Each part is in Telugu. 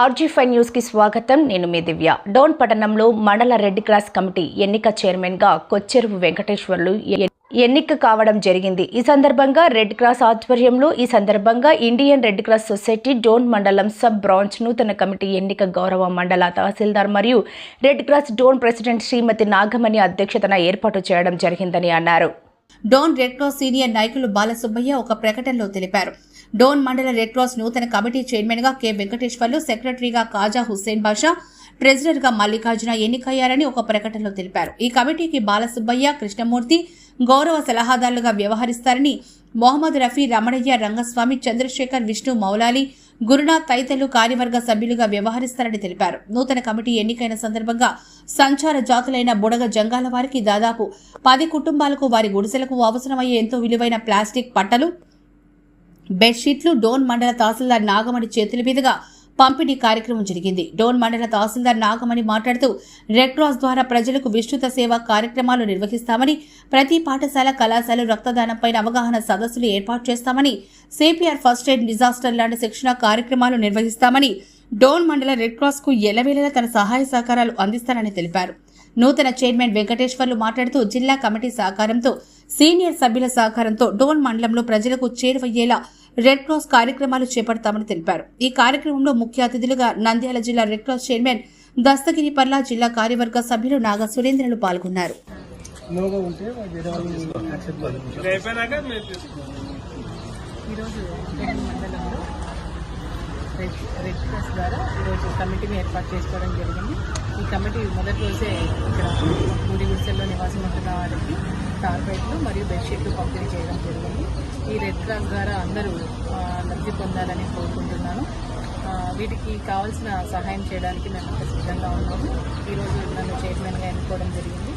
ఆర్జీ ఫైవ్ న్యూస్కి స్వాగతం. నేను మీ దివ్య. డోన్ పట్టణంలో మండల రెడ్ క్రాస్ కమిటీ ఎన్నిక చైర్మన్గా కొచ్చెరువు వెంకటేశ్వర్లు ఎన్నిక కావడం జరిగింది. ఈ సందర్భంగా రెడ్ క్రాస్ ఆధ్వర్యంలో ఈ సందర్భంగా Indian red cross society Dhone మండలం సబ్ బ్రాంచ్ నూతన కమిటీ ఎన్నిక గౌరవ మండల తహసీల్దార్ మరియు red cross Dhone president Srimathi Nagamani అధ్యక్షతన ఏర్పాటు చేయడం జరిగిందని అన్నారు. డోన్ రెడ్ క్రాస్ సీనియర్ నాయకులు బాలసుబ్బయ్య ఒక ప్రకటనలో తెలిపారు. డోన్ మండల రెడ్ క్రాస్ నూతన కమిటీ చైర్మన్గా కె. వెంకటేశ్వర్లు సెక్రటరీగా కాజా హుస్సేన్ బాషా ట్రెజరర్గా మల్లికార్జున ఎన్నికయ్యారని ఒక ప్రకటనలో తెలిపారు. ఈ కమిటీకి బాలసుబ్బయ్య కృష్ణమూర్తి గౌరవ సలహాదారులుగా వ్యవహరిస్తారని మొహమ్మద్ రఫీ రమణయ్య రంగస్వామి చంద్రశేఖర్ విష్ణు మౌలాలి గురునాథ్ తదితరులు కార్యవర్గ సభ్యులుగా వ్యవహరిస్తారని తెలిపారు. నూతన కమిటీ ఎన్నికైన సందర్భంగా సంచార జాతులైన బుడగ జంగాల వారికి దాదాపు పది కుటుంబాలకు వారి గుడిసెలకు అవసరమయ్యే ఎంతో విలువైన ప్లాస్టిక్ పట్టలు బెడ్షీట్లు డోన్ మండల తహసీల్దార్ నాగమణి చేతుల మీదుగా పంపిణీ కార్యక్రమం జరిగింది. డోన్ మండల తహసీల్దార్ నాగమణి మాట్లాడుతూ రెడ్ క్రాస్ ద్వారా ప్రజలకు విస్తృత సేవా కార్యక్రమాలు నిర్వహిస్తామని ప్రతి పాఠశాల కళాశాల రక్తదానంపై అవగాహన సదస్సులు ఏర్పాటు చేస్తామని సిపిఆర్ ఫస్ట్ ఎయిడ్ డిజాస్టర్ లాంటి శిక్షణ కార్యక్రమాలు నిర్వహిస్తామని డోన్ మండల రెడ్ క్రాస్కు ఎలవేళలా తన సహాయ సహకారాలు అందిస్తానని తెలిపారు. నూతన చైర్మన్ వెంకటేశ్వర్లు మాట్లాడుతూ జిల్లా కమిటీ సహకారంతో సీనియర్ సభ్యుల సహకారంతో డోన్ మండలంలో ప్రజలకు చేరువయ్యేలా రెడ్ క్రాస్ కార్యక్రమాలు చేపడతామని తెలిపారు. ఈ కార్యక్రమంలో ముఖ్య అతిథులుగా నంద్యాల జిల్లా రెడ్ క్రాస్ చైర్మన్ దస్తగిరి పర్లా జిల్లా కార్యవర్గ సభ్యులు నాగ సురేంద్రలు పాల్గొన్నారు. ఈరోజు మండలంలో రెడ్ క్రాస్ ద్వారా ఈరోజు కమిటీని ఏర్పాటు చేసుకోవడం జరిగింది. ఈ కమిటీ మొదటి రోజే ఇక్కడ పూరి గుడిసెల్లో నివాసం ఉంటున్న వారికి కార్పెట్లు మరియు బెడ్షీట్లు పంపిణీ చేయడం జరిగింది. ఈ రెడ్ క్రాస్ ద్వారా అందరూ లబ్ధి పొందాలని కోరుకుంటున్నాను. వీటికి కావాల్సిన సహాయం చేయడానికి మేము అంత సిద్ధంగా ఉన్నాము. ఈరోజు నన్ను చైర్మన్గా ఎన్నుకోవడం జరిగింది.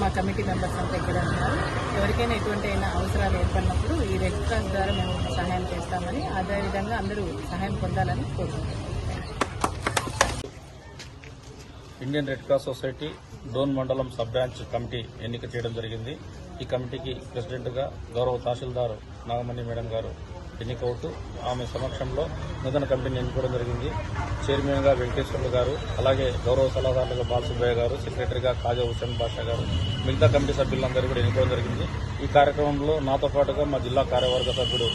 మా కమిటీ మెంబర్స్ అంతా ఇక్కడ ఉన్నారు. ఎవరికైనా ఎటువంటి అయినా అవసరాలు ఏర్పడినప్పుడు ఈ రెడ్ క్రాస్ ద్వారా మేము సహాయం చేస్తామని అదేవిధంగా అందరూ సహాయం పొందాలని కోరుకుంటున్నాం Indian red cross society Dhone మండలం సబ్ బ్రాంచ్ కమిటీ ఎన్నిక చేయడం జరిగింది. ఈ కమిటీకి ప్రెసిడెంట్గా గౌరవ తహసీల్దార్ నాగమణి మేడం గారు ఎన్నికవుతూ ఆమె సమక్షంలో నూతన కమిటీని ఎన్నుకోవడం జరిగింది. చైర్మన్గా వెంకటేశ్వర్లు గారు అలాగే గౌరవ సలహాదారులుగా బాలసుబ్బయ్య గారు సెక్రటరీగా కాజా హుసేన్ బాషా గారు మిగతా కమిటీ సభ్యులందరూ కూడా ఎన్నుకోవడం జరిగింది. ఈ కార్యక్రమంలో నాతో పాటుగా మా జిల్లా కార్యవర్గ సభ్యుడు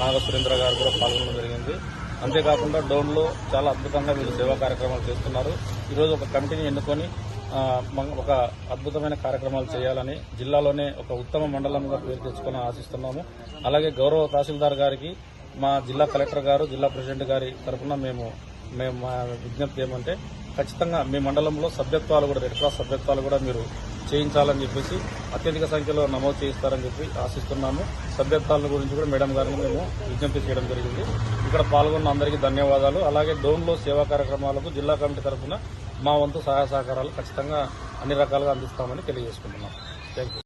నాగ సురేంద్ర గారు కూడా పాల్గొనడం జరిగింది. అంతేకాకుండా డోన్లో చాలా అద్భుతంగా వీళ్ళు సేవా కార్యక్రమాలు చేస్తున్నారు. ఈరోజు ఒక కమిటీని ఎన్నుకొని ఒక అద్భుతమైన కార్యక్రమాలు చేయాలని జిల్లాలోనే ఒక ఉత్తమ మండలంగా పేరు తెచ్చుకొని ఆశిస్తున్నాము. అలాగే గౌరవ తహసీల్దార్ గారికి మా జిల్లా కలెక్టర్ గారు జిల్లా ప్రెసిడెంట్ గారి తరఫున మేము మేము మా విజ్ఞప్తి ఏమంటే ఖచ్చితంగా మీ మండలంలో సభ్యత్వాలు కూడా రెడ్ క్రాస్ సభ్యత్వాలు కూడా మీరు చేయించాలని చెప్పేసి అత్యధిక సంఖ్యలో నమోదు చేయిస్తారని చెప్పి ఆశిస్తున్నాము. సభ్యత్వాల గురించి కూడా మేడం గారిని మేము విజ్ఞప్తి చేయడం జరిగింది. ఇక్కడ పాల్గొన్న అందరికీ ధన్యవాదాలు. అలాగే డోన్లో సేవా కార్యక్రమాలకు జిల్లా కమిటీ తరఫున మా వంతు సహాయ సహకారాలు ఖచ్చితంగా అన్ని రకాలుగా అందిస్తామని తెలియజేసుకుంటున్నాం. Thank you